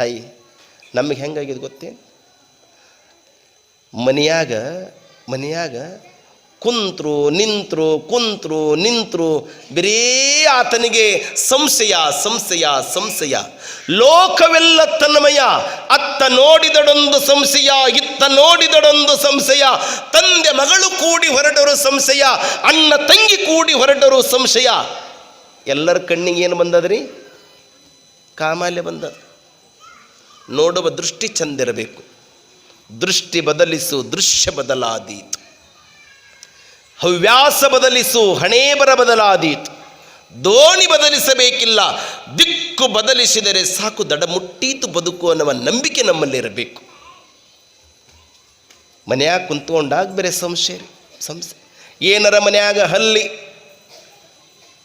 ತಾಯಿ, ನಮಗೆ ಹೆಂಗಾಗಿದೆ ಗೊತ್ತೇನು ಮನೆಯಾಗ ಮನೆಯಾಗ ಕುಂತ್ರು, ನಿಂತ್ರು ಕುಂತ್ರು, ನಿಂತ್ರು, ಬರೀ ಆತನಿಗೆ ಸಂಶಯ ಸಂಶಯ ಸಂಶಯ. ಲೋಕವೆಲ್ಲ ತನ್ಮಯ, ಅತ್ತ ನೋಡಿದಡೊಂದು ಸಂಶಯ, ಇತ್ತ ನೋಡಿದಡೊಂದು ಸಂಶಯ, ತಂದೆ ಮಗಳು ಕೂಡಿ ಹೊರಡರು ಸಂಶಯ, ಅಣ್ಣ ತಂಗಿ ಕೂಡಿ ಹೊರಡರು ಸಂಶಯ. ಎಲ್ಲರ ಕಣ್ಣಿಗೆ ಏನು ಬಂದದ್ರಿ? ಕಾಮಾಲೆ ಬಂದದ ನೋಡುವ ದೃಷ್ಟಿ ಚಂದಿರಬೇಕು. ದೃಷ್ಟಿ ಬದಲಿಸು, ದೃಶ್ಯ ಬದಲಾದೀತು. ಹವ್ಯಾಸ ಬದಲಿಸು, ಹಣೇಬರ ಬದಲಾದೀತು. ದೋಣಿ ಬದಲಿಸಬೇಕಿಲ್ಲ, ದಿಕ್ಕು ಬದಲಿಸಿದರೆ ಸಾಕು ದಡ ಮುಟ್ಟೀತು ಬದುಕು ಅನ್ನುವ ನಂಬಿಕೆ ನಮ್ಮಲ್ಲಿರಬೇಕು. ಮನೆಯಾಗ ಕುಂತ್ಕೊಂಡಾಗ ಬೇರೆ ಸಂಶಯ ರೀ, ಸಂಶಯ. ಏನಾರ ಮನೆಯಾಗ ಹಲ್ಲಿ,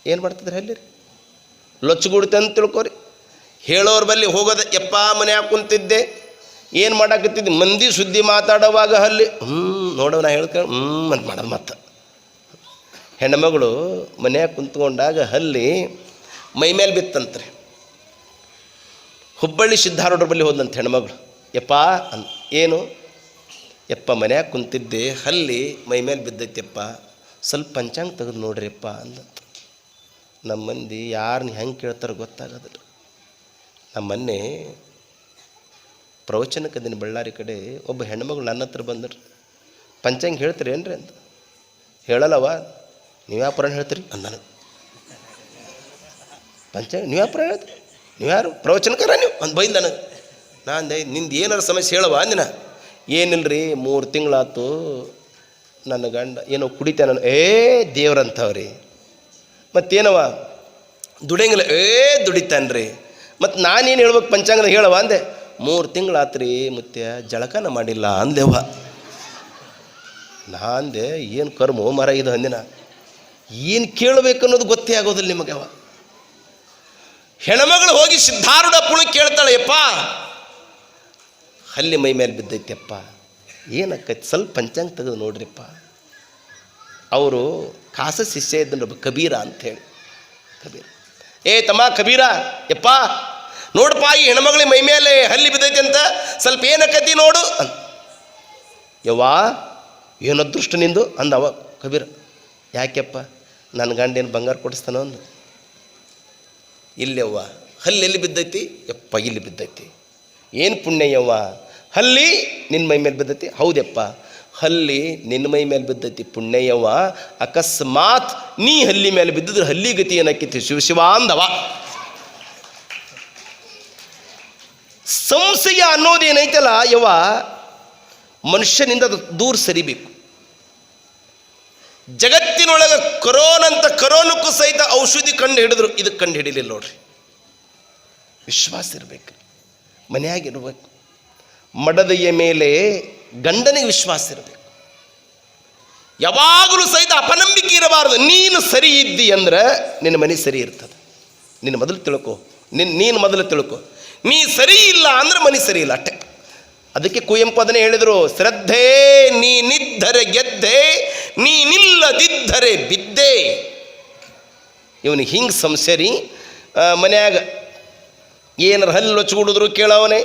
ಏನು ಮಾಡ್ತಿದ್ರೆ ಹಲ್ಲಿ ರೀ ಲೊಚ್ಚಗೂಡುತ್ತೆ ಅಂತ ತಿಳ್ಕೊರಿ. ಹೇಳೋರ ಬಲ್ಲಿ ಹೋಗೋದ ಮನೆ ಮನ್ಯಾಗ ಕುಂತಿದ್ದೆ. ಏನು ಮಾಡಾಕತ್ತಿದ್ದೆ? ಮಂದಿ ಸುದ್ದಿ ಮಾತಾಡುವಾಗ ಅಲ್ಲಿ ಹ್ಞೂ ನೋಡೋ ನಾ ಹೇಳ್ಕ ಹ್ಞೂ ಅಂತ ಮಾಡೋದು ಮತ್ತೆ. ಹೆಣ್ಮಗಳು ಮನ್ಯಾಗ ಕುಂತ್ಕೊಂಡಾಗ ಹಲ್ಲಿ ಮೈ ಮೇಲೆ ಬಿತ್ತಂತ್ರಿ. ಹುಬ್ಬಳ್ಳಿ ಸಿದ್ಧಾರೂಢರ ಬಳಿ ಹೋದಂತ ಹೆಣ್ಮಗಳು ಯಪ್ಪ ಅನ್, ಏನು? ಯಪ್ಪ ಮನ್ಯಾಗ ಕುಂತಿದ್ದೆ ಹಲ್ಲಿ ಮೈ ಮೇಲೆ ಬಿದ್ದೈತೆಪ್ಪ, ಸ್ವಲ್ಪ ಪಂಚಾಂಗ ತೆಗೆದು ನೋಡ್ರಿಯಪ್ಪ ಅಂದಂತ ನಮ್ಮ ಮಂದಿ ಯಾರನ್ನ ಹೆಂಗೆ ಕೇಳ್ತಾರೋ ಗೊತ್ತಾಗೋದಿಲ್ಲ. ನಮ್ಮ ಮೊನ್ನೆ ಪ್ರವಚನಕ್ಕೆ ದಿನ ಬಳ್ಳಾರಿ ಕಡೆ ಒಬ್ಬ ಹೆಣ್ಮಗಳು ನನ್ನ ಹತ್ರ ಬಂದರು. ಪಂಚಾಂಗ ಹೇಳ್ತೀರಿ ಏನ್ರಿ ಅಂತ. ಹೇಳಲ್ಲವ ಯಾವ ಪುರಾಣ ಹೇಳ್ತೀರಿ ಅಂದನು. ಪಂಚಾಂಗ, ನೀವು ಪುರಾಣ ಹೇಳ್ತೀರಿ? ನೀವು ಯಾರು? ಪ್ರವಚನಕಾರ ನೀವು ಅಂತ ಬೈದ್ ನನಗೆ ನಾ ಅಂದೆ, ನಿಂದು ಏನಾರು ಸಮಸ್ಯೆ ಹೇಳವ ಅಂದಿನ. ರೀ ಮೂರು ತಿಂಗಳಾತು ನನ್ನ ಗಂಡ ಏನೋ ಕುಡಿತಾನ ಏ ದೇವ್ರಂಥವ್ರಿ. ಮತ್ತೇನವ ದುಡಿಯಂಗಿಲ್ಲ. ಏ ದುಡಿತಾನ್ರಿ. ಮತ್ತು ನಾನೇನು ಹೇಳ್ಬೇಕು ಪಂಚಾಂಗದ ಹೇಳವ ಅಂದೆ, ಮೂರು ತಿಂಗಳಾತ್ರಿ ಮತ್ತೆ ಜಳಕನ ಮಾಡಿಲ್ಲ ಅಂದೆವ ನಾ ಅಂದೆ, ಏನು ಕರ್ಮ ಮರ ಇದು ಅಂದಿನ. ಏನು ಕೇಳಬೇಕು ಅನ್ನೋದು ಗೊತ್ತೇ ಆಗೋದಿಲ್ಲ ನಿಮಗೆ ಅವ. ಹೆಣ್ಮಗಳು ಹೋಗಿ ಸಿದ್ಧಾರೂಢ ಪುಳಿ ಕೇಳ್ತಾಳೆ, ಯಪ್ಪ. ಹಲ್ಲಿ ಮೈ ಮೇಲೆ ಬಿದ್ದೈತೆಪ್ಪ ಏನಕ್ಕೈತಿ ಸ್ವಲ್ಪ ಪಂಚಾಂಗ ತೆಗೆದು ನೋಡ್ರಿಪ್ಪ. ಅವರು ಕಾಸ ಶಿಷ್ಯ ಇದ್ದ ಕಬೀರ ಅಂಥೇಳಿ ಕಬೀರ. ಏ ತಮ್ಮ ಕಬೀರ, ಯಪ್ಪ, ನೋಡಪ್ಪ, ಈ ಹೆಣ್ಮಗಳಿಗೆ ಮೈ ಮೇಲೆ ಹಲ್ಲಿ ಬಿದ್ದೈತೆ ಅಂತ ಸ್ವಲ್ಪ ಏನಕ್ಕತಿ ನೋಡು ಯವ್ವಾ, ಏನು ಅದೃಷ್ಟ ನಿಂದು ಅಂದವ ಕಬೀರ. ಯಾಕೆಪ್ಪ ನನ್ನ ಗಂಡೇನು ಬಂಗಾರ ಕೊಡಿಸ್ತಾನೋ ಅಂದ. ಇಲ್ಲವ್ವ ಹಲ್ಲಿ ಎಲ್ಲಿ ಬಿದ್ದೈತಿ? ಯಪ್ಪ, ಇಲ್ಲಿ ಬಿದ್ದೈತಿ. ಏನು ಪುಣ್ಯ ಯವ್ವ, ಹಲ್ಲಿ ನಿನ್ನ ಮೈ ಮೇಲೆ ಬಿದ್ದೈತಿ. ಹೌದಪ್ಪ ಹಲ್ಲಿ ನಿನ್ನ ಮೈ ಮೇಲೆ ಬಿದ್ದೈತಿ ಪುಣ್ಯಯವ ಅಕಸ್ಮಾತ್ ನೀ ಹಲ್ಲಿ ಮೇಲೆ ಬಿದ್ದಿದ್ರೆ ಹಲ್ಲಿ ಗತಿ ಏನಕ್ಕಿತ್ತು ಶಿವ ಶಿವ ಅಂದವ. ಸಂಶಯ ಅನ್ನೋದೇನೈತಲ್ಲ ಯವ ಮನುಷ್ಯನಿಂದ ದೂರ ಸರಿಬೇಕು. ಜಗತ್ತಿನೊಳಗೆ ಕರೋನಂತ ಕರೋನಕ್ಕೂ ಸಹಿತ ಔಷಧಿ ಕಂಡು ಹಿಡಿದ್ರು ಇದಕ್ಕೆ ಕಂಡು ಹಿಡಿಲಿಲ್ಲ ನೋಡ್ರಿ. ವಿಶ್ವಾಸ ಇರಬೇಕು. ಮನೆಯಾಗಿರ್ಬೇಕು ಮಡದೆಯ ಮೇಲೆ ಗಂಡನಿಗೆ ವಿಶ್ವಾಸ ಇರಬೇಕು. ಯಾವಾಗಲೂ ಸಹಿತ ಅಪನಂಬಿಕೆ ಇರಬಾರದು. ನೀನು ಸರಿ ಇದ್ದಿ ಅಂದ್ರೆ ನಿನ್ನ ಮನೆ ಸರಿ ಇರ್ತದೆ. ನಿನ್ನ ಮೊದಲು ತಿಳ್ಕೊ. ನಿನ್ನ ನೀನು ಮೊದಲು ತಿಳ್ಕೊ. ನೀ ಸರಿ ಇಲ್ಲ ಅಂದ್ರೆ ಮನೆ ಸರಿ ಇಲ್ಲ ಅಟ್ಟೆ ಅದಕ್ಕೆ ಕುವೆಂಪು ಅದನ್ನೇ ಹೇಳಿದರು, ಶ್ರದ್ಧೆ ನೀನಿದ್ದರೆ ಗೆದ್ದೆ, ನೀನಿಲ್ಲದಿದ್ದರೆ ಬಿದ್ದೆ. ಇವನು ಹಿಂಗೆ ಸಂಸರಿ ಮನ್ಯಾಗ ಏನಾರ ಹಲ್ಲು ಹಚ್ಚಿಬಿಡಿದ್ರು ಕೇಳವನೆ,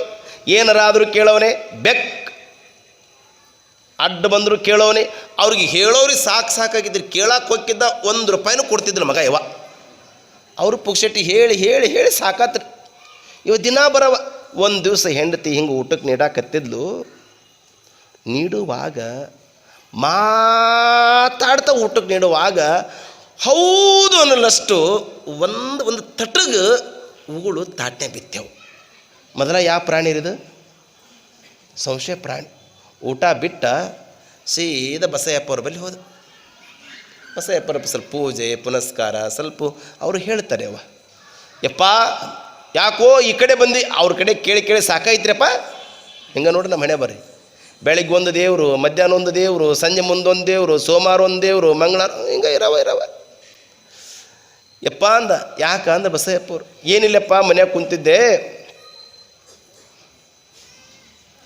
ಏನಾರಾದರೂ ಕೇಳವನೆ ಬೆಕ್ ಅಡ್ಡ ಬಂದರು ಕೇಳೋನೆ ಅವ್ರಿಗೆ ಹೇಳೋರಿಗೆ ಸಾಕು ಸಾಕಾಗಿದ್ರು ಕೇಳಕ್ಕೆ ಹೋಗಿದ್ದ ಒಂದು ರೂಪಾಯಿನೂ ಕೊಡ್ತಿದ್ರು ಮಗ ಇವ ಅವರು ಪುಕ್ಷಟ್ಟಿ ಹೇಳಿ ಹೇಳಿ ಹೇಳಿ ಸಾಕಾತ್ರಿ. ಇವ ದಿನ ಬರವ. ಒಂದು ದಿವಸ ಹೆಂಡತಿ ಹಿಂಗೆ ಊಟಕ್ಕೆ ನೀಡಾಕತ್ತಿದ್ಲು. ನೀಡುವಾಗ ಮಾತಾಡ್ತಾ ಊಟಕ್ಕೆ ನೀಡುವಾಗ ಹೌದು ಅನ್ನಲಷ್ಟು ಒಂದು ಒಂದು ತಟಗ ಉಗುಳು ತಾಟ್ನೆ ಬಿತ್ತೆವು. ಮೊದಲ ಯಾವ ಪ್ರಾಣಿ ಇರಿದು ಸಂಶಯ ಪ್ರಾಣಿ. ಊಟ ಬಿಟ್ಟ ಸೀದಾ ಬಸಯ್ಯಪ್ಪ ಅವ್ರ ಬಳಿ ಹೋದ ಬಸಯ್ಯಪ್ಪರ ಸ್ವಲ್ಪ ಪೂಜೆ, ಪುನಸ್ಕಾರ, ಸ್ವಲ್ಪ ಅವರು ಹೇಳ್ತಾರೆ ಅವ. ಯಪ್ಪ, ಯಾಕೋ ಈ ಕಡೆ ಬಂದು, ಅವ್ರ ಕಡೆ ಕೇಳಿ ಕೇಳಿ ಸಾಕಾಯ್ತ್ರಪ್ಪ ಹಿಂಗೆ ನೋಡ್ರಿ ನಮ್ಮ ಹಣೆ ಬರ್ರಿ. ಬೆಳಿಗ್ಗೆ ಒಂದು ದೇವರು, ಮಧ್ಯಾಹ್ನ ಒಂದು ದೇವರು, ಸಂಜೆ ಮುಂದೊಂದು ದೇವರು ಸೋಮವಾರ ಒಂದು ದೇವರು ಮಂಗಳವಾರ ಹಿಂಗೆ ಇರವ ಇರವ. ಯಪ್ಪ ಅಂದ, ಯಾಕ ಅಂದ ಬಸಯ್ಯಪ್ಪವ್ರು ಏನಿಲ್ಲಪ್ಪ, ಮನ್ಯಾಗ ಕುಂತಿದ್ದೆ.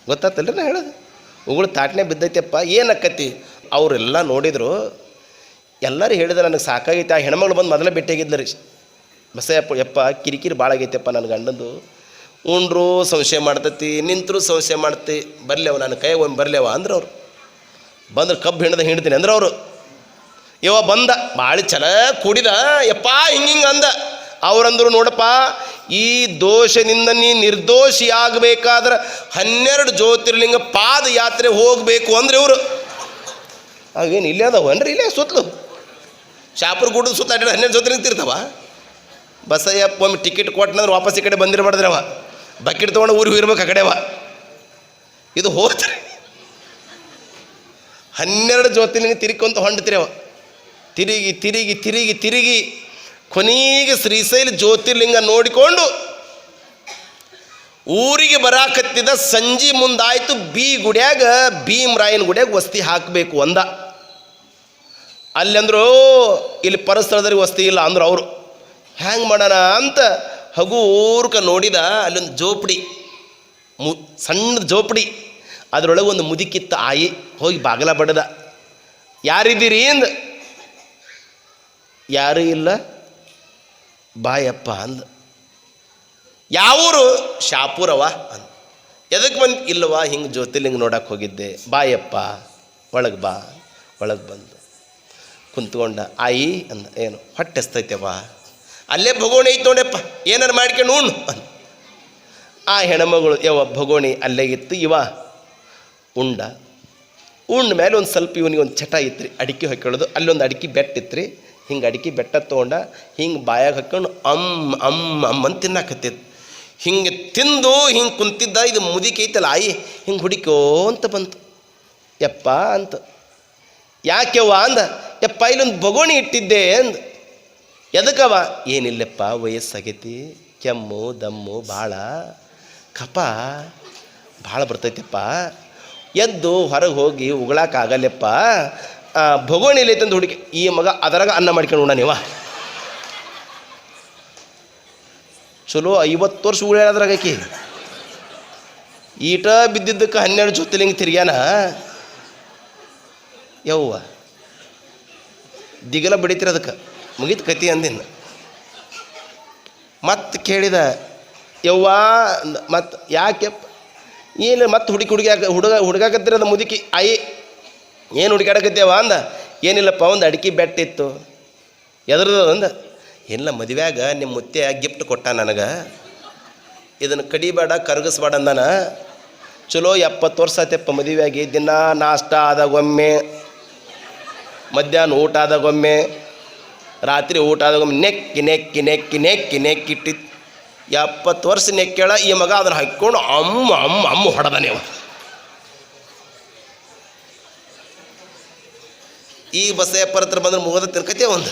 ಗೊತ್ತಾತಲ್ರಿ ನಾ ಹೇಳೋದು? ಉಗುಳು ತಾಟ್ನೆ ಬಿದ್ದೈತೆಪ್ಪ ಏನಕ್ಕತ್ತಿ ಅವರೆಲ್ಲ ನೋಡಿದರು, ಎಲ್ಲರೂ ಹೇಳಿದ್ರು ನನಗೆ ಸಾಕಾಗೈತೆ, ಆ ಹೆಣ್ಮಗಳು ಬಂದು ಮೊದಲೇ ಭೇಟಿಯಾಗಿದ್ಲು ರೀ. ಬಸಯಪ್ಪ ಯಪ್ಪ, ಕಿರಿಕಿರಿ ಭಾಳ ಆಗೈತೆಪ್ಪ ನನ್ನ ಗಂಡಂದು. ಉಂಡ್ರು ಸಂಶಯ ಮಾಡ್ತತಿ, ನಿಂತರು ಸಂಶಯ ಮಾಡ್ತಿ, ಬರಲೇವ ನನ್ನ ಕೈ ಒಮ್ಮೆ ಬರಲೇವ ಅಂದ್ರೆ ಅವರು ಬಂದ್ರೆ ಕಬ್ಬು ಹಿಡ್ದ ಹಿಂಡ್ತೀನಿ ಅಂದ್ರೆ ಅವರು ಇವ ಬಂದ ಭಾಳ ಚಲ ಕುಡಿದ, ಯಪ್ಪ ಹಿಂಗೆ ಹಿಂಗೆ ಅಂದ. ಅವ್ರಂದ್ರು ನೋಡಪ್ಪ, ಈ ದೋಷದಿಂದ ನೀ ನಿರ್ದೋಷಿ ಆಗಬೇಕಾದ್ರೆ ಹನ್ನೆರಡು ಜ್ಯೋತಿರ್ಲಿಂಗ ಪಾದಯಾತ್ರೆ ಹೋಗಬೇಕು ಅಂದ್ರೆ ಇವರು. ಅವೇನು ಇಲ್ಲೇ ಅದಾವ ಏನ್ರಿ ಇಲ್ಲೇ ಸುತ್ತಲು? ಶಾಪುರ ಗುಡ್ಡ ಸುತ್ತ ಹನ್ನೆರಡು ಜ್ಯೋತಿರ್ಲಿಂಗ ತಿರ್ತಾವ? ಬಸಯ್ಯಪ್ಪ ಒಮ್ಮೆ ಟಿಕೆಟ್ ಕೊಟ್ಟನಂದ್ರೆ ವಾಪಸ್ ಈ ಕಡೆ ಬಂದಿರಬಾರ್ದ್ರವ ಬಕೆಟ್ ತೊಗೊಂಡು ಊರಿಗೆ ಇರ್ಬೇಕು ಆ ಕಡೆವ. ಇದು ಹೋದ್ರೆ ಹನ್ನೆರಡು ಜ್ಯೋತಿರ್ಲಿಂಗ ತಿರ್ಕೊಂತ ಹೊಂಡ್ತಿರಿ ಅವ ತಿರುಗಿ ತಿರುಗಿ ತಿರುಗಿ ತಿರುಗಿ. ಕೊನೆಗೆ ಶ್ರೀಶೈಲ ಜ್ಯೋತಿರ್ಲಿಂಗ ನೋಡಿಕೊಂಡು ಊರಿಗೆ ಬರಾಕತ್ತಿದ ಸಂಜೆ ಮುಂದಾಯ್ತು ಬಿ ಗುಡ್ಯಾಗ ಭೀಮರಾಯನ ಗುಡ್ಯಾಗ ವಸ್ತಿ ಹಾಕಬೇಕು ಅಂದ. ಅಲ್ಲಂದ್ರು ಇಲ್ಲಿ ಪರಸ್ಥಳದಲ್ಲಿ ವಸ್ತಿ ಇಲ್ಲ ಅಂದ್ರೆ ಅವರು. ಹ್ಯಾಂಗೆ ಮಾಡೋಣ? ಅಂತ ಹಗೂರ್ಕ ನೋಡಿದ ಅಲ್ಲೊಂದು ಜೋಪಡಿ, ಮು ಸಣ್ಣ ಜೋಪಡಿ. ಅದರೊಳಗೆ ಒಂದು ಮುದಿಕಿತ್ತ ಆಯಿ ಹೋಗಿ ಬಾಗಲ ಬಡದ. ಯಾರಿದ್ದೀರಿ? ಅಂದ. ಯಾರೂ ಇಲ್ಲ. ಬಾಯಪ್ಪ ಅಂದ. ಯಾವೂರು? ಶಾಪುರವ ಅಂದ. ಎದಕ್ಕೆ ಬಂದು? ಇಲ್ಲವಾ ಹಿಂಗೆ ಜ್ಯೋತಿರ್ಲಿಂಗ ನೋಡಕ್ಕೆ ಹೋಗಿದ್ದೆ. ಬಾಯಪ್ಪ, ಒಳಗೆ ಬಾ. ಒಳಗೆ ಬಂದು. ಕುಂತ್ಕೊಂಡ, ಆಯಿ ಅಂದ. ಏನು ಹೊಟ್ಟೆ ಎಸ್ತೈತೆವ ಅಲ್ಲೇ ಭಗೋಣಿ ಐತೆ ನೋಡಪ್ಪ. ಏನಾರು ಮಾಡ್ಕೊಂಡು ಉಣ್ಣು ಅಂದ. ಆ ಹೆಣಮಗಳು ಯಾವ ಭಗೋಣಿ ಅಲ್ಲೇ ಇತ್ತು. ಇವ ಉಂಡ. ಉಂಡ ಮೇಲೆ ಒಂದು ಸ್ವಲ್ಪ ಇವನಿಗೆ ಒಂದು ಚಟ ಇತ್ತು ರೀ ಅಡಿಕೆ ಹಾಕೊಳ್ಳೋದು ಅಲ್ಲೊಂದು ಅಡಿಕೆ ಬೆಟ್ಟ ಇತ್ತು ರೀ ಹಿಂಗೆ ಅಡಿಕೆ ಬೆಟ್ಟ ತೊಗೊಂಡ ಹಿಂಗೆ ಬಾಯಾಗ ಹಾಕೊಂಡು ಅಮ್ ಅಮ್ ಅಮ್ ಅಂತ ತಿನ್ನಾಕತ್ತಿದ್ದು. ಹಿಂಗೆ ತಿಂದು ಹಿಂಗೆ ಕುಂತಿದ್ದ, ಇದು ಮುದಿಕೆ ಐತಲ್ಲ ಆಯಿ, ಹಿಂಗೆ ಹುಡುಕೋ ಅಂತ ಬಂತು. ಯಪ್ಪ ಅಂತ. ಯಾಕೆವ್ವ ಅಂದ, ಯಪ್ಪ ಇಲ್ಲೊಂದು ಬಗೋಣಿ ಇಟ್ಟಿದ್ದೆ ಅಂದ. ಎದಕ್ಕವ ಏನಿಲ್ಲಪ್ಪ, ವಯಸ್ಸಾಗೈತಿ, ಕೆಮ್ಮು, ದಮ್ಮು ಭಾಳ ಕಪ ಭಾಳ ಬರ್ತೈತಿಪ್ಪ. ಎದ್ದು ಹೊರಗೆ ಹೋಗಿ ಉಗಳಕ್ಕಾಗಲ್ಲಪ್ಪ ಭಗೋಣಿಲಿ ಐತಂದು ಹುಡುಗಿ ಈ ಮಗ ಅದರಾಗ ಅನ್ನ ಮಾಡ್ಕೊಂಡು ಉಣ್ಣ ನೀವ? ಚಲೋ ಐವತ್ತು ವರ್ಷ ಉಳ್ಯಾದ್ರಾಗ ಆಕಿ. ಈಟ ಬಿದ್ದಿದ್ದಕ್ಕೆ ಹನ್ನೆರಡು ಜೊತೆಲಿಂಗ ತಿರ್ಗ್ಯಾನ? ಯವ್ವ. ದಿಗಲ ಬಡಿತೀರ ಅದಕ್ಕೆ. ಮುಗೀತು ಕತಿ ಅಂದಿನ. ಮತ್ತೆ ಕೇಳಿದ, ಯವ್ವ ಮತ್ತು ಯಾಕೆ, ಏನು ಮತ್ತೆ ಹುಡುಕಿ ಹುಡುಗಿ ಹುಡುಗ, ಹುಡುಗಾಕತ್ತಿರೋದು ಮುದುಕಿ ಆಯಿ ಏನು ಹುಡುಕಾಡಕತ್ತೇವ ಅಂದ? ಏನಿಲ್ಲಪ್ಪ, ಒಂದು ಅಡಿಕೆ ಬೆಟ್ಟಿತ್ತು ಎದ್ರದ ಅಂದ ಇಲ್ಲ, ಮದುವೆಯಾಗ ನಿಮ್ಮ ಮುತ್ತೆ ಗಿಫ್ಟ್ ಕೊಟ್ಟ ನನಗೆ. ಇದನ್ನು ಕಡಿಬೇಡ, ಕರಗಿಸ್ಬೇಡ ಅಂದನ. ಚಲೋ, ಎಪ್ಪತ್ತು ವರ್ಷ ಆತಪ್ಪ ಮದುವೆಯಾಗಿ. ದಿನ ನಾಷ್ಟ ಆದಾಗೊಮ್ಮೆ. ಮಧ್ಯಾಹ್ನ ಊಟ ಆದಾಗೊಮ್ಮೆ. ರಾತ್ರಿ ಊಟ ಆದಾಗೊಮ್ಮೆ. ನೆಕ್ಕಿ ನೆಕ್ಕಿ ನೆಕ್ಕಿ ನೆಕ್ಕಿ ನೆಕ್ಕಿಟ್ಟಿತ್ತು ಎಪ್ಪತ್ತು ವರ್ಷ ನೆಕ್ಕೇಳ ಈ ಮಗ ಅದನ್ನು ಹಾಕ್ಕೊಂಡು ಅಮ್ಮ ಅಮ್ಮ ಅಮ್ಮ ಹೊಡೆದ ನೀವು ಈ ಬಸಯ್ಯಪ್ಪರ ಹತ್ರ ಬಂದ್ರೆ ಮುಗಿದ ಕತೆ ಒಂದು?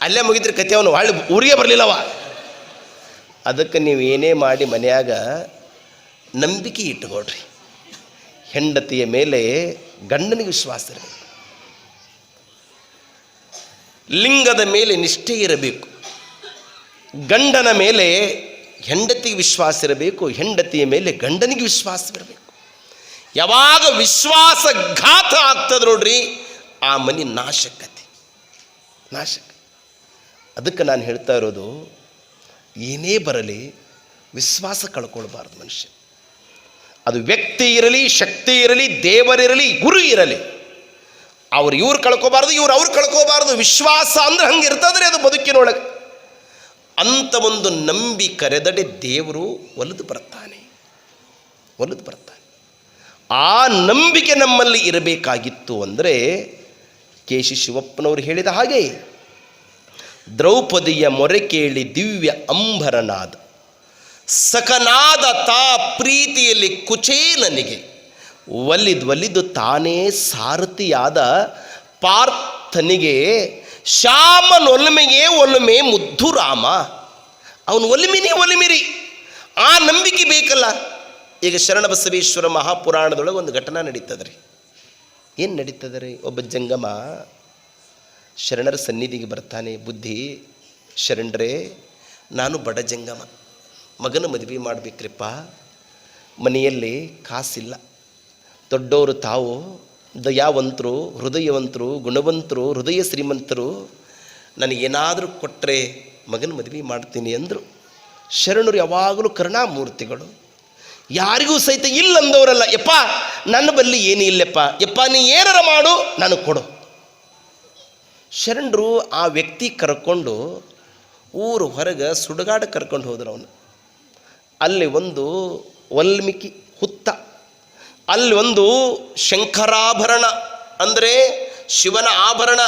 ಅಲ್ಲೇ ಮುಗಿದ್ರೆ ಕತೆ ಅವನು ಹೊಳ್ಳಿ ಊರಿಗೆ ಬರಲಿಲ್ಲವ. ಅದಕ್ಕೆ ನೀವು ಏನೇ ಮಾಡಿ ಮನೆಯಾಗ ನಂಬಿಕೆ ಇಟ್ಟುಕೊಡ್ರಿ ಹೆಂಡತಿಯ ಮೇಲೆ ಗಂಡನಿಗೆ ವಿಶ್ವಾಸ ಇರಬೇಕು. ಲಿಂಗದ ಮೇಲೆ ನಿಷ್ಠೆ ಇರಬೇಕು. ಗಂಡನ ಮೇಲೆ ಹೆಂಡತಿಗೆ ವಿಶ್ವಾಸ ಇರಬೇಕು, ಹೆಂಡತಿಯ ಮೇಲೆ ಗಂಡನಿಗೆ ವಿಶ್ವಾಸವಿರಬೇಕು ಯಾವಾಗ ವಿಶ್ವಾಸಘಾತ ಆಗ್ತದೆ ನೋಡ್ರಿ ಆ ಮನೆ ನಾಶಕತೆ ನಾಶಕ. ಅದಕ್ಕೆ ನಾನು ಹೇಳ್ತಾ ಇರೋದು, ಏನೇ ಬರಲಿ ವಿಶ್ವಾಸ ಕಳ್ಕೊಳ್ಬಾರ್ದು ಮನುಷ್ಯ ಅದು ವ್ಯಕ್ತಿ ಇರಲಿ, ಶಕ್ತಿ ಇರಲಿ, ದೇವರಿರಲಿ, ಗುರು ಇರಲಿ, ಅವ್ರು ಇವ್ರು ಕಳ್ಕೊಬಾರ್ದು, ಇವ್ರು ಅವ್ರು ಕಳ್ಕೊಬಾರ್ದು. ವಿಶ್ವಾಸ ಅಂದ್ರೆ ಹಂಗೆ ಇರ್ತದ್ರೆ ಅದು ಬದುಕಿನೊಳಗೆ. ಅಂಥ ಒಂದು ನಂಬಿ ಕರೆದಡೆ ದೇವರು ಒಲಿದು ಬರ್ತಾನೆ. ಒಲಿದು ಬರ್ತಾನೆ. ಆ ನಂಬಿಕೆ ನಮ್ಮಲ್ಲಿ ಇರಬೇಕಾಗಿತ್ತು ಅಂದರೆ ಕೆ ಶಿ ಶಿವಪ್ಪನವರು ಹೇಳಿದ ಹಾಗೆ, ದ್ರೌಪದಿಯ ಮೊರೆ ಕೇಳಿ ದಿವ್ಯ ಅಂಬರನಾದ, ಸಕನಾದ ತಾ ಪ್ರೀತಿಯಲ್ಲಿ ಕುಚೇಲನಿಗೆ ಒಲಿದು ಒಲಿದು ತಾನೇ ಸಾರಥಿಯಾದ ಪಾರ್ಥನಿಗೆ ಶ್ಯಾಮನೊಲಮೆಗೆ ಒಲ್ಮೆ ಮುದ್ದು ರಾಮ, ಅವನು ಒಲಿಮಿನಿ ಒಲಿಮಿರಿ, ಆ ನಂಬಿಕೆ ಬೇಕಲ್ಲ? ಈಗ ಶರಣಬಸವೇಶ್ವರ ಮಹಾಪುರಾಣದೊಳಗೆ ಒಂದು ಘಟನಾ ನಡೀತದೆ ರೀ ಏನು ನಡೀತದೆ ರೀ? ಒಬ್ಬ ಜಂಗಮ ಶರಣರ ಸನ್ನಿಧಿಗೆ ಬರ್ತಾನೆ. ಬುದ್ಧಿ, ಶರಣರೇ, ನಾನು ಬಡ ಜಂಗಮ. ಮಗನ ಮದುವೆ ಮಾಡಬೇಕ್ರಿಪ್ಪ. ಮನೆಯಲ್ಲಿ ಕಾಸಿಲ್ಲ. ದೊಡ್ಡವರು ತಾವು ದಯಾವಂತರು, ಹೃದಯವಂತರು, ಗುಣವಂತರು, ಹೃದಯ ಶ್ರೀಮಂತರು, ನನಗೇನಾದರೂ ಕೊಟ್ಟರೆ ಮಗನ ಮದುವೆ ಮಾಡ್ತೀನಿ ಅಂದರು. ಶರಣರು ಯಾವಾಗಲೂ ಕರುಣಾಮೂರ್ತಿಗಳು. ಯಾರಿಗೂ ಸಹಿತ ಇಲ್ಲಂದವರಲ್ಲ. ಯಪ್ಪ, ನನ್ನ ಬಲ್ಲಿ ಏನೂ ಇಲ್ಲಪ್ಪ. ಯಪ್ಪ, ನೀ ಏನಾರ ಮಾಡು ನನಗೆ ಕೊಡು. ಶರಣರು ಆ ವ್ಯಕ್ತಿ ಕರ್ಕೊಂಡು ಊರು ಹೊರಗೆ ಸುಡುಗಾಡು ಕರ್ಕೊಂಡು ಹೋದ್ರು ಅವನು. ಅಲ್ಲಿ ಒಂದು ವಲ್ಮಿಕಿ ಹುತ್ತ, ಅಲ್ಲಿ ಒಂದು ಶಂಕರಾಭರಣ, ಅಂದರೆ ಶಿವನ ಆಭರಣ.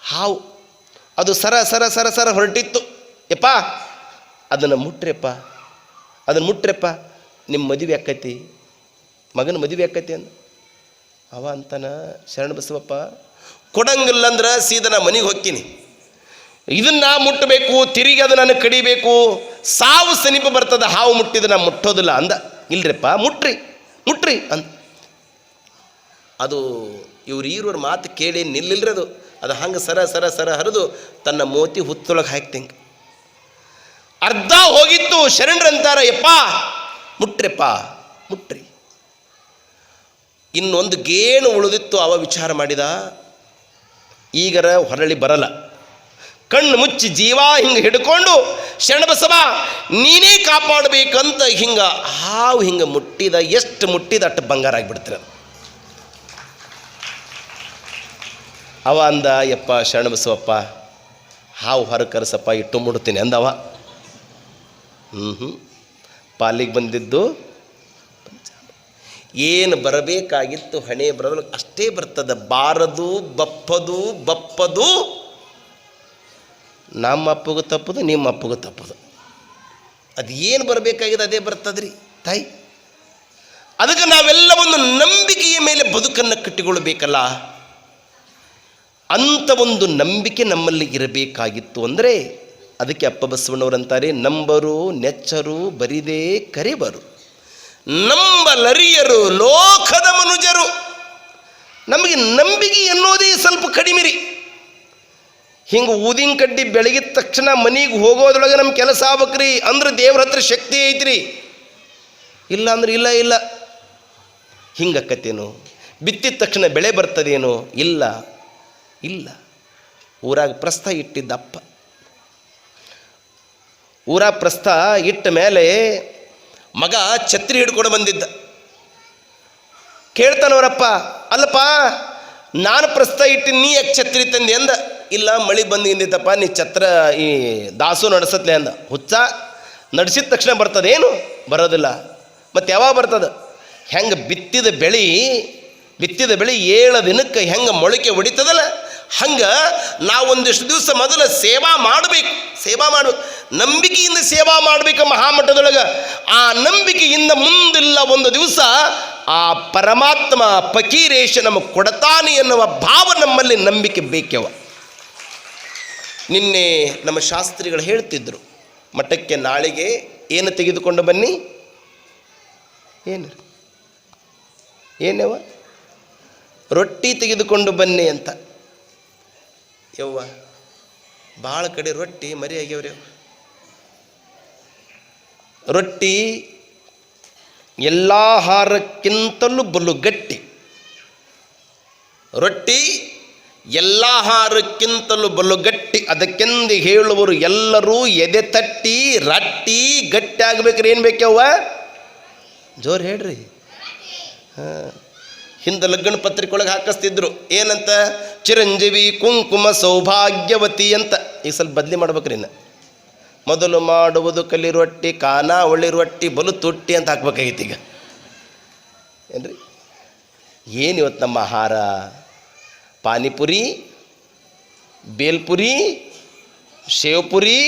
ಹಾವು, ಅದು ಸರ ಸರ ಸರ ಸರ ಹೊರಟಿತ್ತು. ಯಪ್ಪ, ಅದನ್ನು ಮುಟ್ರೆಪ್ಪ ಅದನ್ನು ಮುಟ್ರೆಪ್ಪ ನಿಮ್ಮ ಮದುವೆ ಆಕೈತಿ. ಮಗನ ಮದುವೆ ಆಕೈತಿ ಅಂದ. ಅವ ಅಂತನ, ಶರಣ ಬಸವಪ್ಪ, ಕೊಡಂಗಿಲ್ಲ ಅಂದ್ರೆ ಸೀದಾ ನಾ ಮನೆಗೆ ಹೋಗ್ತೀನಿ. ಇದನ್ನ ಮುಟ್ಟಬೇಕು ತಿರುಗಿ ಅದು ನನಗೆ ಕಡಿಬೇಕು. ಸಾವು ಸಮೀಪ ಬರ್ತದ, ಹಾವು ಮುಟ್ಟಿದ ನಾ ಮುಟ್ಟೋದಿಲ್ಲ ಅಂದ. ಇಲ್ರಿಪ್ಪ, ಮುಟ್ರಿ ಮುಟ್ರಿ ಅಂದ. ಅದು ಇವ್ರು ಈರವ್ರ ಮಾತು ಕೇಳಿ ನಿಲ್ಲಿಲ್ರಿ ಅದು. ಅದು ಹಂಗೆ ಸರ ಸರ ಸರ ಹರಿದು ತನ್ನ ಮೋತಿ ಹುತ್ತೊಳಗೆ ಹಾಕ್ತಿಂಗೆ. ಅರ್ಧ ಹೋಗಿತ್ತು ಶರಣರಂತಾರ ಯಪ್ಪ, ಮುಟ್ರಿಪ್ಪ, ಮುಟ್ರಿ. ಇನ್ನೊಂದು ಗೇಣು ಉಳಿದಿತ್ತು, ಅವ ವಿಚಾರ ಮಾಡಿದ. ಈಗರ ಹೊರಳಿ ಬರಲ್ಲ. ಕಣ್ಣು ಮುಚ್ಚಿ ಜೀವ ಹಿಂಗೆ ಹಿಡ್ಕೊಂಡು ಶರಣಬಸವ ನೀನೇ ಕಾಪಾಡಬೇಕಂತ ಹಿಂಗ, ಹಾವು ಹಿಂಗೆ ಮುಟ್ಟಿದ, ಎಷ್ಟು ಮುಟ್ಟಿದ ಅಷ್ಟು ಬಂಗಾರ ಆಗಿಬಿಡ್ತೀರ. ಅವ ಅಂದ, ಯಪ್ಪ ಶರಣಬಸವಪ್ಪ ಹಾವು ಹೊರ ಕರೆಸಪ್ಪ, ಇಟ್ಟು ಮುಡ್ತೀನಿ ಅಂದವ. ಹ್ಞೂ ಹ್ಞೂ ಪಾಲಿಗೆ ಬಂದಿದ್ದು ಏನು ಬರಬೇಕಾಗಿತ್ತು ಹಣೆ ಬರಲು ಅಷ್ಟೇ ಬರ್ತದೆ. ಬಾರದು, ಬಪ್ಪದು ಬಪ್ಪದು. ನಮ್ಮ ಅಪ್ಪಗೂ ತಪ್ಪದು, ನಿಮ್ಮ ಅಪ್ಪಗೂ ತಪ್ಪದು. ಅದು ಏನು ಬರಬೇಕಾಗಿದೆ ಅದೇ ಬರ್ತದ್ರಿ, ತಾಯಿ. ಅದಕ್ಕೆ ನಾವೆಲ್ಲ ಒಂದು ನಂಬಿಕೆಯ ಮೇಲೆ ಬದುಕನ್ನು ಕಟ್ಟಿಕೊಳ್ಳಬೇಕಲ್ಲ. ಅಂಥ ಒಂದು ನಂಬಿಕೆ ನಮ್ಮಲ್ಲಿ ಇರಬೇಕಾಗಿತ್ತು ಅಂದರೆ ಅದಕ್ಕೆ ಅಪ್ಪ ಬಸವಣ್ಣವರಂತಾರೆ, ನಂಬರು, ನೆಚ್ಚರು, ಬರಿದೇ ಕರೆಬರು. ನಂಬಲರಿಯರು ಲೋಕದ ಮನುಜರು. ನಮಗೆ ನಂಬಿಕೆ ಅನ್ನೋದೇ ಸ್ವಲ್ಪ ಕಡಿಮೆ ರೀ ಹಿಂಗೆ ಊದಿನ ಕಡ್ಡಿ ಬೆಳಗಿದ ತಕ್ಷಣ ಮನೆಗೆ ಹೋಗೋದ್ರೊಳಗೆ ನಮ್ಮ ಕೆಲಸ ಆಗ್ಬೇಕ್ರಿ, ಅಂದ್ರೆ ದೇವ್ರ ಹತ್ರ ಶಕ್ತಿ ಐತ್ರಿ. ಇಲ್ಲ ಅಂದ್ರೆ ಇಲ್ಲ. ಇಲ್ಲ ಹಿಂಗಕ್ಕತ್ತೇನು ಬಿತ್ತಿದ ತಕ್ಷಣ ಬೆಳೆ ಬರ್ತದೇನೋ? ಇಲ್ಲ ಇಲ್ಲ. ಊರಾಗ ಪ್ರಸ್ತ ಇಟ್ಟಿದ್ದ ಅಪ್ಪ. ಊರ ಪ್ರಸ್ಥ ಇಟ್ಟ ಮೇಲೆ ಮಗ ಛತ್ರಿ ಹಿಡ್ಕೊಂಡು ಬಂದಿದ್ದ. ಕೇಳ್ತಾನವರಪ್ಪ, ಅಲ್ಲಪ್ಪ, ನಾನು ಪ್ರಸ್ಥ ಇಟ್ಟು ನೀ ಯಾಕೆ ಛತ್ರಿ ತಂದೆ? ಅಂದ. ಇಲ್ಲ, ಮಳೆ ಬಂದು ಹಿಂದಿತ್ತಪ್ಪ, ನೀ ಛತ್ರ, ಈ ದಾಸು ನಡೆಸತ್ಲೆ, ಅಂದ. ಹುಚ್ಚ, ನಡೆಸಿದ ತಕ್ಷಣ ಬರ್ತದೆ ಏನು ಬರೋದಿಲ್ಲ. ಮತ್ತು ಯಾವಾಗ ಬರ್ತದೆ? ಹೆಂಗೆ ಬಿತ್ತಿದ ಬೆಳೆ ಬಿತ್ತಿದ ಬೆಳೆ ಏಳು ದಿನಕ್ಕೆ ಹೆಂಗೆ ಮೊಳಕೆ ಹೊಡಿತದಲ್ಲ, ಹಂಗೆ ನಾವು ಒಂದಿಷ್ಟು ದಿವಸ ಮೊದಲು ಸೇವಾ ಮಾಡಬೇಕು. ಸೇವಾ ಮಾಡಬೇಕು. ನಂಬಿಕೆಯಿಂದ ಸೇವಾ ಮಾಡಬೇಕು ಮಹಾಮಠದೊಳಗೆ, ಆ ನಂಬಿಕೆಯಿಂದ ಮುಂದಿಲ್ಲ ಒಂದು ದಿವಸ ಆ ಪರಮಾತ್ಮ ಪಕೀರೇಶ ನಮಗೆ ಕೊಡತಾನೆ ಎನ್ನುವ ಭಾವ ನಮ್ಮಲ್ಲಿ ನಂಬಿಕೆ ಬೇಕೆವ ನಿನ್ನೆ ನಮ್ಮ ಶಾಸ್ತ್ರಿಗಳು ಹೇಳ್ತಿದ್ರು, ಮಠಕ್ಕೆ ನಾಳೆಗೆ ಏನು ತೆಗೆದುಕೊಂಡು ಬನ್ನಿ? ಏನು ಏನವ ರೊಟ್ಟಿ ತೆಗೆದುಕೊಂಡು ಬನ್ನಿ ಅಂತ. ಯವ್ವ ಭಾಳ ಕಡೆ ರೊಟ್ಟಿ ಮರಿ ಆಗ್ಯಾವ್ರಿ. ರೊಟ್ಟಿ ಎಲ್ಲ ಆಹಾರಕ್ಕಿಂತಲೂ ಬಲು ಗಟ್ಟಿ. ರೊಟ್ಟಿ ಎಲ್ಲ ಆಹಾರಕ್ಕಿಂತಲೂ ಬಲು ಗಟ್ಟಿ. ಅದಕ್ಕೆಂದು ಹೇಳುವರು ಎಲ್ಲರೂ ಎದೆ ತಟ್ಟಿ, ರಟ್ಟಿ ಗಟ್ಟಿ ಆಗ್ಬೇಕ್ರಿ. ಏನು ಬೇಕವ್ವ ಜೋರು ಹೇಳ್ರಿ. ಹಾಂ. ಹಿಂದೆ ಲಗ್ನ ಪತ್ರಿಕೆ ಒಳಗೆ ಹಾಕಿಸ್ತಿದ್ರು. ಏನಂತ? ಚಿರಂಜೀವಿ ಕುಂಕುಮ ಸೌಭಾಗ್ಯವತಿ ಅಂತ. ಈಗ ಸ್ವಲ್ಪ ಬದಲಿ ಮಾಡ್ಬೇಕ್ರಿ ಇನ್ನು. ಮೊದಲು ಮಾಡುವುದು ಕಲಿ ರೊಟ್ಟಿ ಕಾನ ಒಳ್ಳಿ ರೊಟ್ಟಿ ಬಲು ತುಟ್ಟಿ ಅಂತ ಹಾಕ್ಬೇಕಾಗಿತ್ತು ಈಗ. ಏನ್ರಿ? ಏನು ಇವತ್ತು ನಮ್ಮ ಆಹಾರ? ಪಾನಿಪುರಿ, ಬೇಲ್ಪುರಿ ಶೇವ್ಪುರಿ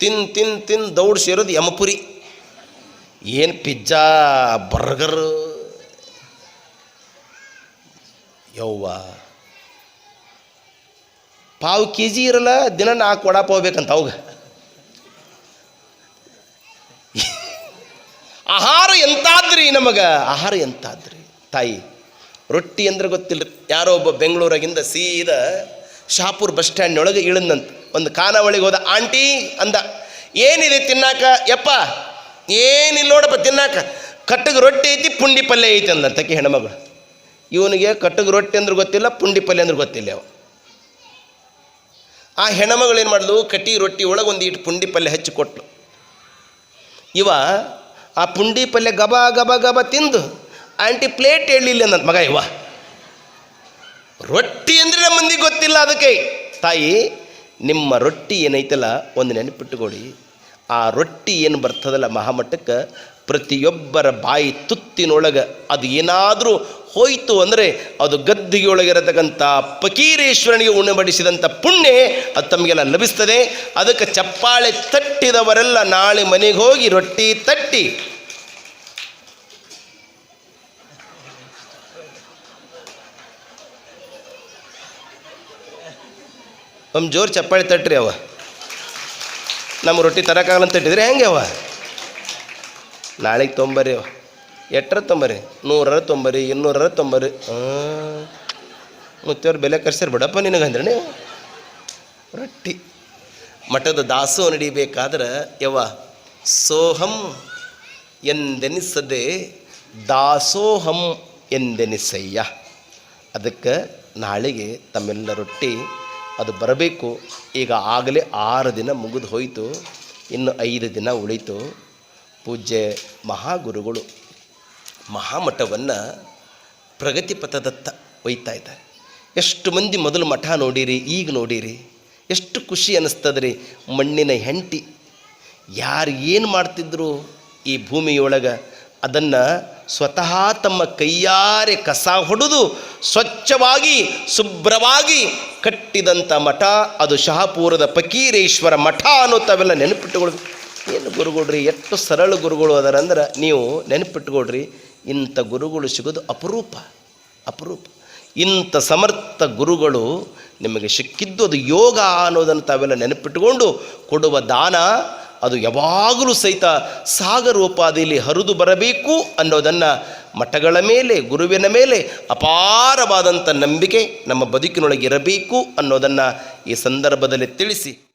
ತಿನ್ ತಿನ್ ತಿನ್, ದೌಡ್ ಸೇರೋದು ಯಮಪುರಿ. ಏನು ಪಿಜ್ಜಾ, ಬರ್ಗರ್? ಯವ್ವ. ಪಾವು ಕೆ ಜಿ ಇರಲ್ಲ, ದಿನ ನಾಲ್ಕು ವಡಾಪಾವ್ ಹೋಗ್ಬೇಕಂತ ಅವಾಗ. ಆಹಾರ ಎಂತಾದ್ರಿ ನಮಗೆ? ಆಹಾರ ಎಂತಾದ್ರಿ? ತಾಯಿ, ರೊಟ್ಟಿ ಅಂದ್ರೆ ಗೊತ್ತಿಲ್ಲ ಯಾರೋ ಒಬ್ಬ ಬೆಂಗಳೂರಾಗಿಂದ ಸೀದಾ ಶಾಪುರ್ ಬಸ್ ಸ್ಟ್ಯಾಂಡ್ನೊಳಗೆ ಇಳಿದಂತ ಒಂದು ಖಾನಾವಳಿಗೆ ಹೋದ, ಆಂಟಿ, ಅಂದ, ಏನಿದೆ ತಿನ್ನಾಕ? ಯಪ್ಪ, ಏನಿಲ್ಲ ನೋಡಪ್ಪ ತಿನ್ನಾಕ. ಕಟ್ಟಗೆ ರೊಟ್ಟಿ ಐತಿ, ಪುಂಡಿ ಪಲ್ಯ ಐತಿ ಅಂದಂತಕ್ಕೆ ಹೆಣ್ಮಗಳು. ಇವನಿಗೆ ಕಟ್ಟಗೆ ರೊಟ್ಟಿ ಅಂದ್ರೆ ಗೊತ್ತಿಲ್ಲ, ಪುಂಡಿ ಪಲ್ಯ ಅಂದ್ರೆ ಗೊತ್ತಿಲ್ಲ ಅವ. ಆ ಹೆಣ್ಮಗಳು ಏನು ಮಾಡಿದ್ಲು ಕಟ್ಟಿ ರೊಟ್ಟಿ ಒಳಗೆ ಒಂದು ಇಟ್ಟು ಪುಂಡಿ ಪಲ್ಯ ಹಚ್ಚಿ ಕೊಟ್ಲು. ಇವ ಆ ಪುಂಡಿ ಪಲ್ಯ ಗಬ ಗಬ ಗಬ ತಿಂದು ಆಂಟಿ ಪ್ಲೇಟ್ ಹೇಳಲಿಲ್ಲ ನನ್ನ ಮಗ ಇವ. ರೊಟ್ಟಿ ಅಂದರೆ ನಮ್ಮ ಮಂದಿಗೆ ಗೊತ್ತಿಲ್ಲ ಅದಕ್ಕೆ. ತಾಯಿ, ನಿಮ್ಮ ರೊಟ್ಟಿ ಏನೈತಲ್ಲ ಒಂದು ನೆನಪಿಟ್ಟುಕೊಡಿ ಆ ರೊಟ್ಟಿ ಏನು ಬರ್ತದಲ್ಲ ಮಹಾಮಠಕ್ಕೆ ಪ್ರತಿಯೊಬ್ಬರ ಬಾಯಿ ತುತ್ತಿನೊಳಗೆ ಅದು ಏನಾದರೂ ಹೋಯಿತು ಅಂದರೆ ಅದು ಗದ್ದಿಗೆಯೊಳಗಿರತಕ್ಕಂಥ ಪಕೀರೇಶ್ವರನಿಗೆ ಉಣಬಡಿಸಿದಂಥ ಪುಣ್ಯ ಅದು ತಮಗೆಲ್ಲ ಲಭಿಸ್ತದೆ. ಅದಕ್ಕೆ ಚಪ್ಪಾಳೆ ತಟ್ಟಿದವರೆಲ್ಲ ನಾಳೆ ಮನೆಗೆ ಹೋಗಿ ರೊಟ್ಟಿ ತಟ್ಟಿ. ನಮ್ಮ ಜೋರು ಚಪ್ಪಾಳೆ ತಟ್ಟ್ರಿ ಅವ ನಮ್ಮ ರೊಟ್ಟಿ ತರೋಕ್ಕಾಗಲ್ಲ ಅಂತ ತಟ್ಟಿದ್ರೆ ಹೆಂಗೆ ಅವ ನಾಳೆಗೆ ತೊಂಬರ್ರಿ ಅವ ಎಟ್ಟರ ತೊಂಬರಿ ನೂರರ ತೊಂಬರಿ ಇನ್ನೂರ ತೊಂಬರಿ ಮತ್ತೆ ಮುತ್ತವ್ರು ಬೆಲೆ ಕರ್ಸಿರ್ ಬಿಡಪ್ಪ ನಿನಗೆ ಅಂದ್ರೆ ನೀವು? ರೊಟ್ಟಿ. ಮಠದ ದಾಸೋ ನಡಿಬೇಕಾದ್ರೆ ಯವ್ವ, ಸೋಹಂ ಎಂದೆನಿಸದೆ ದಾಸೋಹಂ ಎಂದೆನಿಸಯ್ಯ. ಅದಕ್ಕೆ ನಾಳೆಗೆ ತಮ್ಮೆಲ್ಲ ರೊಟ್ಟಿ ಅದು ಬರಬೇಕು. ಈಗ ಆಗಲೇ ಆರು ದಿನ ಮುಗಿದು ಹೋಯಿತು. ಇನ್ನು ಐದು ದಿನ ಉಳಿತು. ಪೂಜ್ಯ ಮಹಾಗುರುಗಳು ಮಹಾಮಠವನ್ನು ಪ್ರಗತಿ ಪಥದತ್ತ ಒಯ್ತಾ ಇದ್ದಾರೆ. ಎಷ್ಟು ಮಂದಿ ಮೊದಲು ಮಠ ನೋಡಿರಿ, ಈಗ ನೋಡಿರಿ, ಎಷ್ಟು ಖುಷಿ ಅನ್ನಿಸ್ತದ್ರಿ ಮಣ್ಣಿನ ಹೆಂಟಿ. ಯಾರು ಏನು ಮಾಡ್ತಿದ್ರು ಈ ಭೂಮಿಯೊಳಗೆ, ಅದನ್ನು ಸ್ವತಃ ತಮ್ಮ ಕೈಯಾರೆ ಕಸ ಹೊಡೆದು ಸ್ವಚ್ಛವಾಗಿ, ಶುಭ್ರವಾಗಿ ಕಟ್ಟಿದಂಥ ಮಠ, ಅದು ಶಹಾಪುರದ ಫಕೀರೇಶ್ವರ ಮಠ ಅನ್ನೋ ತಾವೆಲ್ಲ ನೆನಪಿಟ್ಟುಕೊಳ್ಬೇಕು ಏನು ಗುರುಗಳ್ರಿ, ಎಷ್ಟು ಸರಳ ಗುರುಗಳು ಅದಾರ ಅಂದ್ರೆ ನೀವು ನೆನಪಿಟ್ಕೊಳ್ರಿ ಇಂಥ ಗುರುಗಳು ಸಿಗೋದು ಅಪರೂಪ ಅಪರೂಪ. ಇಂಥ ಸಮರ್ಥ ಗುರುಗಳು ನಿಮಗೆ ಸಿಕ್ಕಿದ್ದು ಅದು ಯೋಗ ಅನ್ನೋದನ್ನು ತಾವೆಲ್ಲ ನೆನಪಿಟ್ಟುಕೊಂಡು ಕೊಡುವ ದಾನ ಅದು ಯಾವಾಗಲೂ ಸಹಿತ ಸಾಗರೋಪಾದಿಯಲ್ಲಿ ಹರಿದು ಬರಬೇಕು ಅನ್ನೋದನ್ನು ಮಠಗಳ ಮೇಲೆ, ಗುರುವಿನ ಮೇಲೆ ಅಪಾರವಾದಂಥ ನಂಬಿಕೆ ನಮ್ಮ ಬದುಕಿನೊಳಗೆ ಇರಬೇಕು ಅನ್ನೋದನ್ನು ಈ ಸಂದರ್ಭದಲ್ಲಿ ತಿಳಿಸಿ.